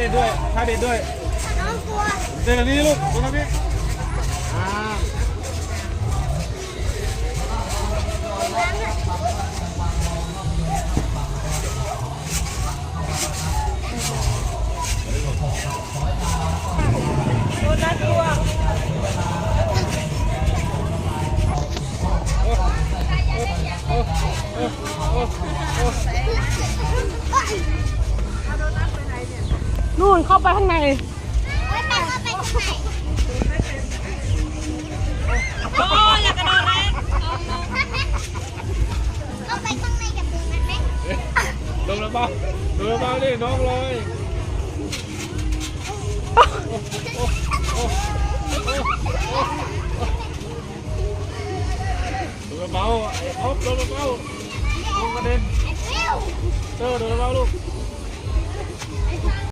เด็ดด้วยท่าเด็ดด้วยน้องกลัวเดินแบบนี้ลูกตรงนี้อ่าดูน่ากลัวนู่นเข้าไปข้างในไว้ไปก็ไปข้างในโอ้ยอยากกระโดดแรงก็ไปข้างในกับดึงมันไหมลงระเบ้าลงระเบ้าดิน้องเลยลงระเบ้าไอ้อ๊อฟลงระเบ้าลงกระเด็นไอ้ฟิวเตอร์ลงระเบ้าลูก